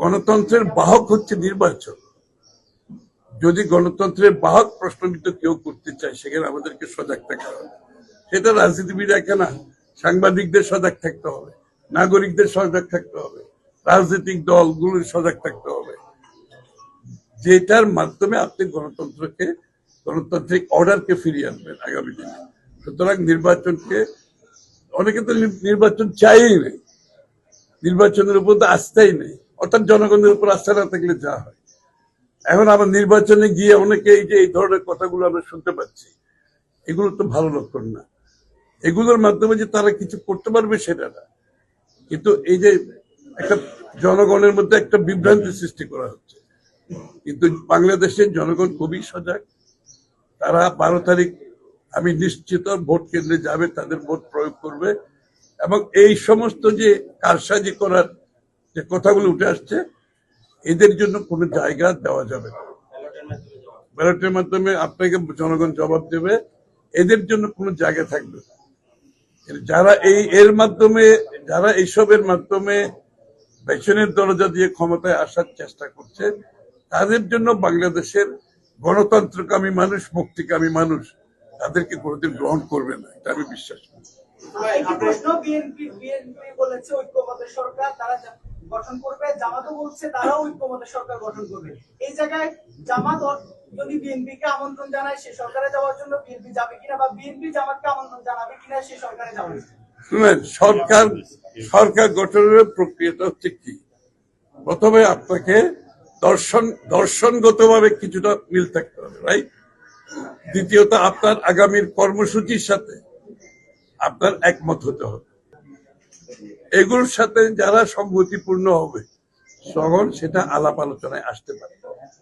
গণতন্ত্রের বাহক হচ্ছে নির্বাচন। যদি গণতন্ত্রের বাহক প্রশ্নবিদ্ধ কেউ করতে চায়, সেখানে আমাদেরকে সজাগ থাকতে হবে। সেটা রাজনীতিবিদ একা না সাংবাদিকদের সজাগ থাকতে হবে, নাগরিকদের সজাগ থাকতে হবে, রাজনৈতিক দলগুলোর সজাগ থাকতে হবে। যেটার মাধ্যমে আপনি গণতন্ত্রকে, গণতান্ত্রিক অর্ডারকে ফিরিয়ে আনবেন আগামী দিনে। সুতরাং নির্বাচনকে, অনেকে তো নির্বাচন চাইই নেই। নির্বাচনের উপর তো আস্থাই নেই। অর্থাৎ জনগণের উপর আস্থা না থাকলে যা হয়। এখন আবার নির্বাচনে গিয়ে অনেকে এই যে, এই ধরনের কথাগুলো আমরা শুনতে পাচ্ছি, এগুলো তো ভালো লক্ষণ না। এগুলোর মাধ্যমে যে তারা কিছু করতে পারবে সেটা না। কিন্তু এই যে একটা জনগণের মধ্যে একটা বিভ্রান্তি সৃষ্টি করা হচ্ছে। কিন্তু বাংলাদেশের জনগণ খুবই সজাগ। তারা বারো তারিখ, আমি নিশ্চিত ভোট কেন্দ্রে যাবে, তাদের ভোট প্রয়োগ করবে। এবং এই সমস্ত যে কারসাজি করার যে কথাগুলো উঠে আসছে, এদের জন্য কোনো জায়গা দেওয়া যাবে না। ব্যালটের মাধ্যমে আপনাকে জনগণ জবাব দেবে, এদের জন্য কোনো জায়গা থাকবে না। যারা এই এর মাধ্যমে, যারা এইসবের মাধ্যমে পেছনের দরজা দিয়ে ক্ষমতায় আসার চেষ্টা করছে, তাদের জন্য বাংলাদেশের গণতন্ত্রকামী মানুষ, মুক্তিকামী মানুষ তাদেরকে কোনোদিন গ্রহণ করবে না, এটা আমি বিশ্বাস করি। গঠন করবে, জামাতও বলছে তারাও ঐক্যমতের সরকার গঠন করবে। এই জায়গায় জামাত যদি বিএনপি কে আমন্ত্রণ জানায়, সে সরকারে যাওয়ার জন্য বিএনপি যাবে কিনা বা বিএনপি জামাতকে আমন্ত্রণ জানাবে কিনা, সে সরকারে যাবে সরকার সরকার গঠনের প্রক্রিয়াটা হচ্ছে কি? প্রথমে আপনাকে দর্শন, দর্শনগতভাবে কিছুটা মিল থাকতে হবে রাইট দ্বিতীয়ত, আপনার আগামীর কর্মসূচির সাথে আপনার একমত হতে হবে। এগুলোর সাথে যারা সংগতিপূর্ণ হবে তখন সেটা আলাপ আলোচনায় আসতে পারে।